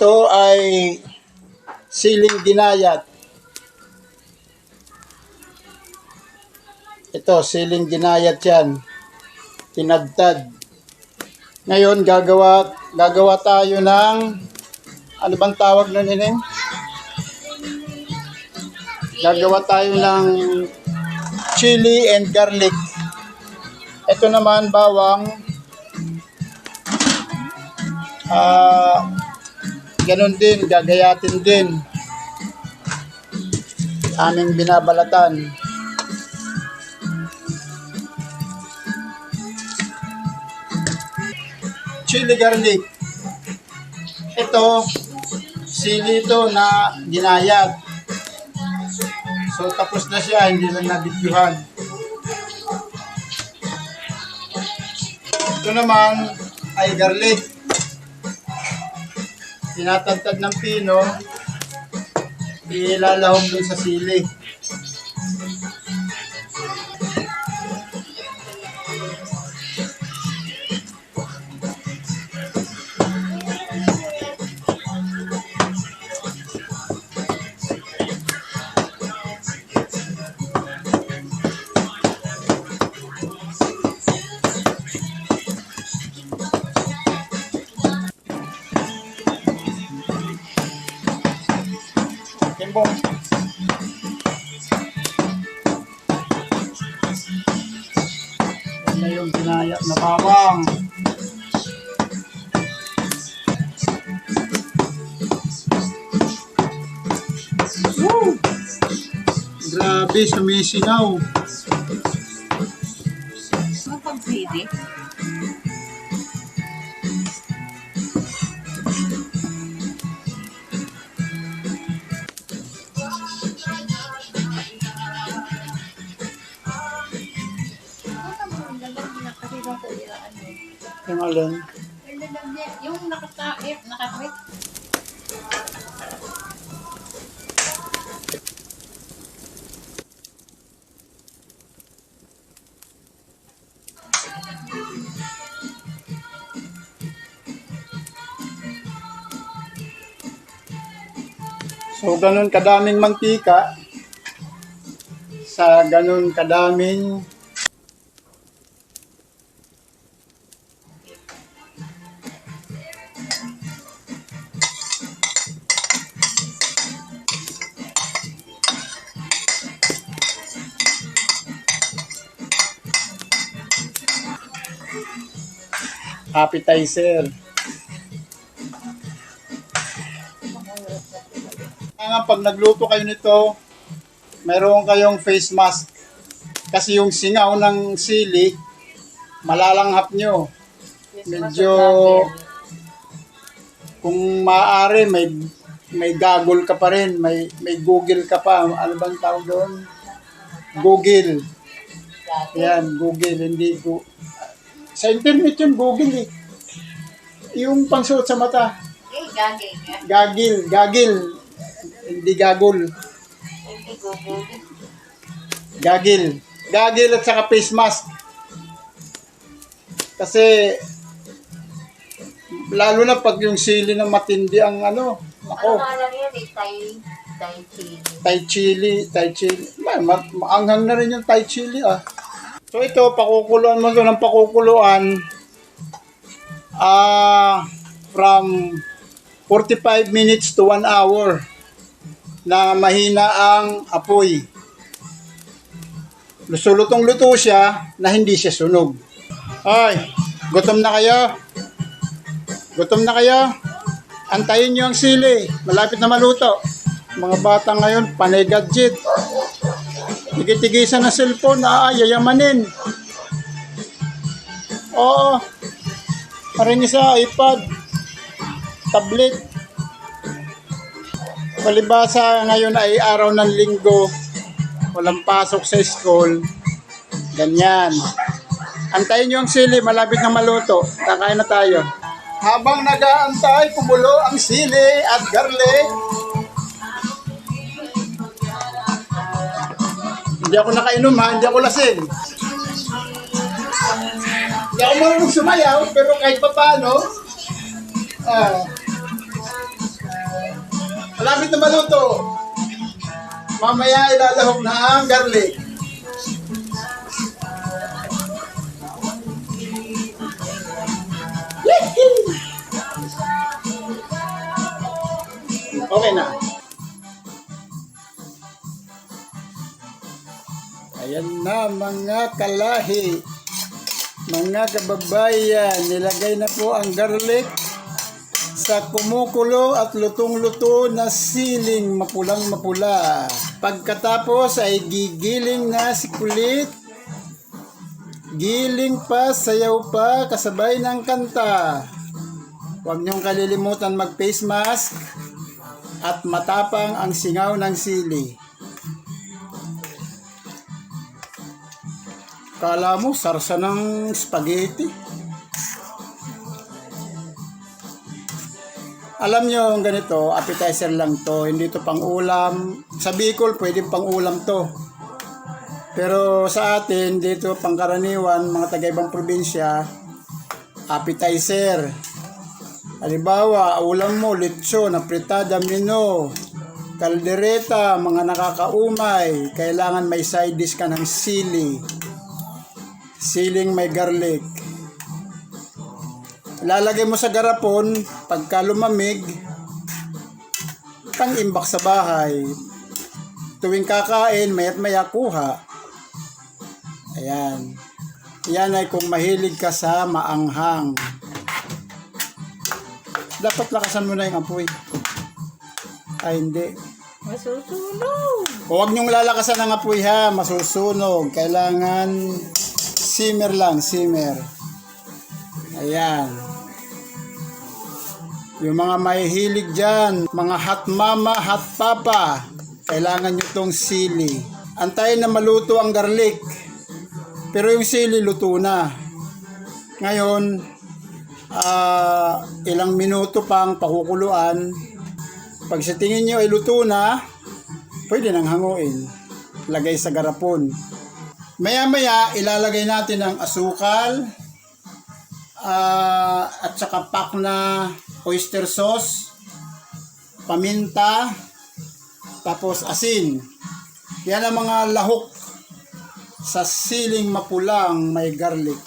Ito ay siling ginayat. Ito, siling ginayat yan. Tinadtad. Ngayon, gagawa, gagawa tayo ng, ano bang tawag nun, Ineng? Gagawa tayo ng chili and garlic. Ito naman, bawang. Ah, ganun din, gagayatin din. Aming binabalatan. Chili garlic. Ito, sili ito na ginayat. So tapos na siya, hindi lang nabityuhan. Ito naman ay garlic. Tinatagtad ng pino, ilalahog dun sa sili. Timbong. Na yung ginayat na bawang. Woo! Grabe, sumisingaw. Ano pag Yung alin. Yung nakataip, nakatwit. So, ganun kadaming mantika sa ganun kadaming appetizer. Kaya nga pag nagluto kayo nito, meron kayong face mask. Kasi yung singaw ng sili, malalanghap nyo. Medyo, kung maaari, may may gagol ka pa rin, may may Google ka pa. Ano bang tawag doon? Google. Yan, Google, hindi go. Sa internet yun, Google eh. Yung pangsuot sa mata. Eh, gagay nga. Gagil, gagil. Hindi gagol. Hindi Google. Gagil. Gagil at saka face mask. Kasi, lalo na pag yung sili na matindi ang ano, Ano ako, nga lang yan eh, Thai, Thai chili. Thai chili, Thai chili. Ma, ma, maanghang na rin yung Thai chili ah. So ito, pakukuluan mo ito ng pakukuluan ah from 45 minutes to 1 hour na mahina ang apoy. Lusulutong luto siya na hindi siya sunog. Ay, gutom na kayo? Gutom na kayo? Antayin nyo ang sili. Malapit na maluto. Mga bata ngayon, panay gadget. Tigitigisan ng cellphone, ah, yayamanin. Oo. Parin sa iPad, tablet. Palibasa ngayon ay araw ng linggo. Walang pasok sa school. Ganyan. Antayin nyo ang sili, malapit na maluto. Kakain na tayo. Habang nag-aantay, kumulo ang sili at garlic. Hindi ako nakainom ha, hindi ako lasing. Hindi ako marunong sumayaw, pero kahit pa paano, ah, Malapit na maluto. Mamaya ilalahok na ang garlic. Okay na. Ayan na mga kalahi. Mga kababayan, nilagay na po ang garlic sa kumukulo at lutong-luto na siling mapulang mapula. Pagkatapos ay gigiling na si kulit. Giling pa, sayaw pa, kasabay ng kanta. Huwag niyong kalilimutan mag-face mask at matapang ang singaw ng sili. Kala mo, sarsa ng spaghetti. Alam nyo, ganito, appetizer lang to. Hindi to pang ulam. Sa Bicol, pwede pang ulam to. Pero sa atin, dito pangkaraniwan, mga taga-ibang probinsya, appetizer. Halimbawa, ulam mo, lechon, apritada, mino, kaldereta, mga nakakaumay, kailangan may side dish ka ng sili. Siling may garlic. Lalagay mo sa garapon, pagka lumamig, pang imbak sa bahay. Tuwing kakain, mayat maya kuha. Ayan. Yan ay kung mahilig ka sa maanghang. Dapat lakasan mo na yung apoy. Ay, hindi. Masusunog. Huwag niyong lalakasan ng apoy ha, masusunog. Kailangan simmer lang, simmer. Ayan. Yung mga mahihilig dyan, mga hot mama, hot papa, kailangan nyo tong sili. Antayin na maluto ang garlic. Pero yung sili, luto na. Ngayon, ah, ilang minuto pang pakukuluan. Pag sa tingin nyo ay luto na, pwede nang hanguin. Lagay sa garapon. Maya-maya, ilalagay natin ang asukal ah, at saka pak na oyster sauce, paminta, tapos asin. Yan ang mga lahok sa siling mapulang may garlic.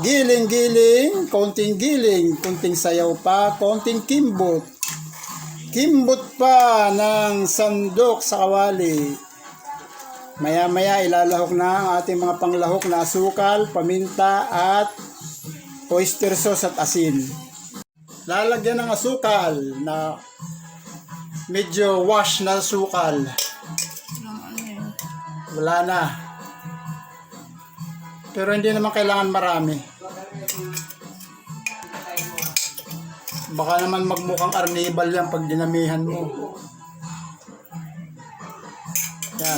Giling-giling, konting giling, konting sayaw pa, konting kimbot. Kimbot pa ng sandok sa kawali. Maya-maya ilalahok na ang ating mga panglahok na asukal, paminta at oyster sauce at asin. Lalagyan ng asukal na medyo wash na asukal. Wala na. Pero hindi naman kailangan marami. Baka naman magmukhang arnibal yan pag dinamihan mo.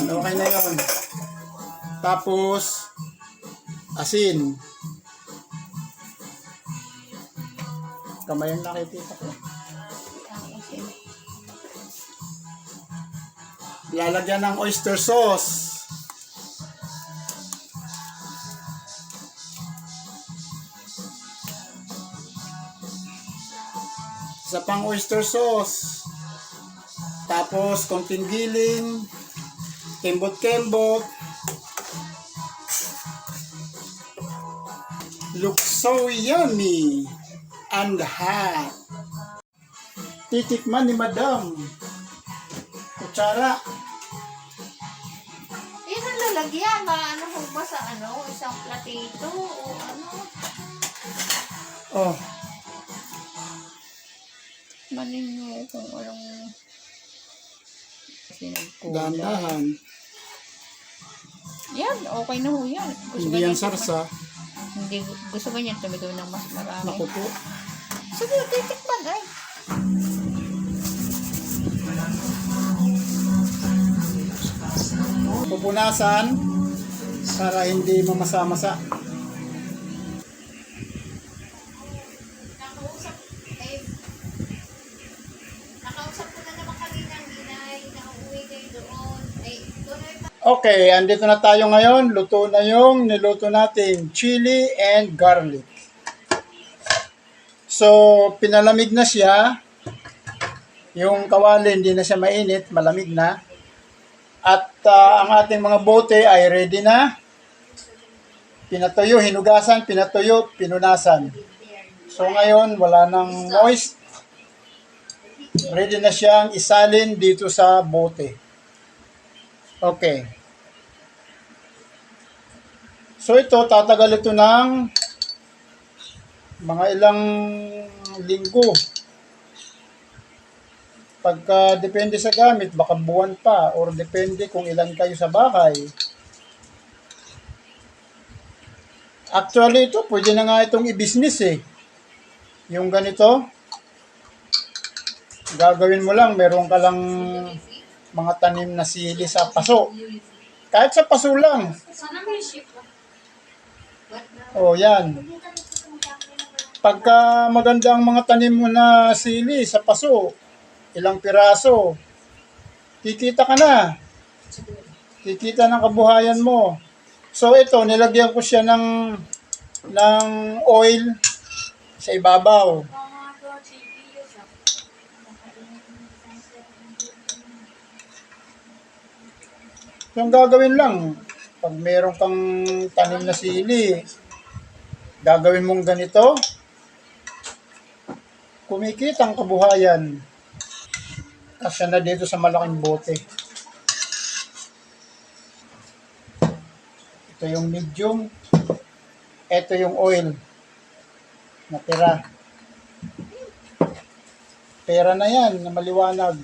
Yan, okay na yun. Tapos, asin. Kamay ang nakikita ko. Lalagyan ng oyster sauce. Sa pang oyster sauce. Tapos, konting giling. Kembot-kembot. Looks so yummy and hot. Titikman ni Madam. Kutsara. Yan ang lalagyan. Na, ano ho ba sa ano? Isang platito o ano? Oh, Manin nyo kung anong sinagkulang. dahan-dahan. Yan, okay na ho yan. Gusto Hindi yan sarsa. Hindi, gusto ba niya tumigaw ng mas marami? Naku po. Sige, titikman ay. Pupunasan para hindi mamasa-masa. Okay, andito na tayo ngayon. Luto na yung niluto natin chili and garlic. So, pinalamig na siya. Yung kawali hindi na siya mainit, malamig na. At ah, ang ating mga bote ay ready na. Pinatuyo, hinugasan, pinatuyo, pinunasan. So ngayon, wala nang moist. Ready na siyang isalin dito sa bote. Okay. So ito, tatagal ito ng mga ilang linggo. Pagka depende sa gamit, baka buwan pa or depende kung ilan kayo sa bahay. Actually ito, pwede na nga itong i-business eh. Yung ganito, gagawin mo lang, meron ka lang mga tanim na sili sa paso. Kahit sa paso lang. Sana may ship. O yan. Pagka maganda ang mga tanim mo na sili sa paso, ilang piraso, kikita ka na. Kikita ng kabuhayan mo. So ito, nilagyan ko siya ng ng oil sa ibabaw. Yung gagawin lang, pag meron kang tanim na sili, gagawin mong ganito, kumikita ang kabuhayan. Kasya na dito sa malaking bote. Ito yung medium. Ito yung oil. Natira. Pera na yan, na maliwanag.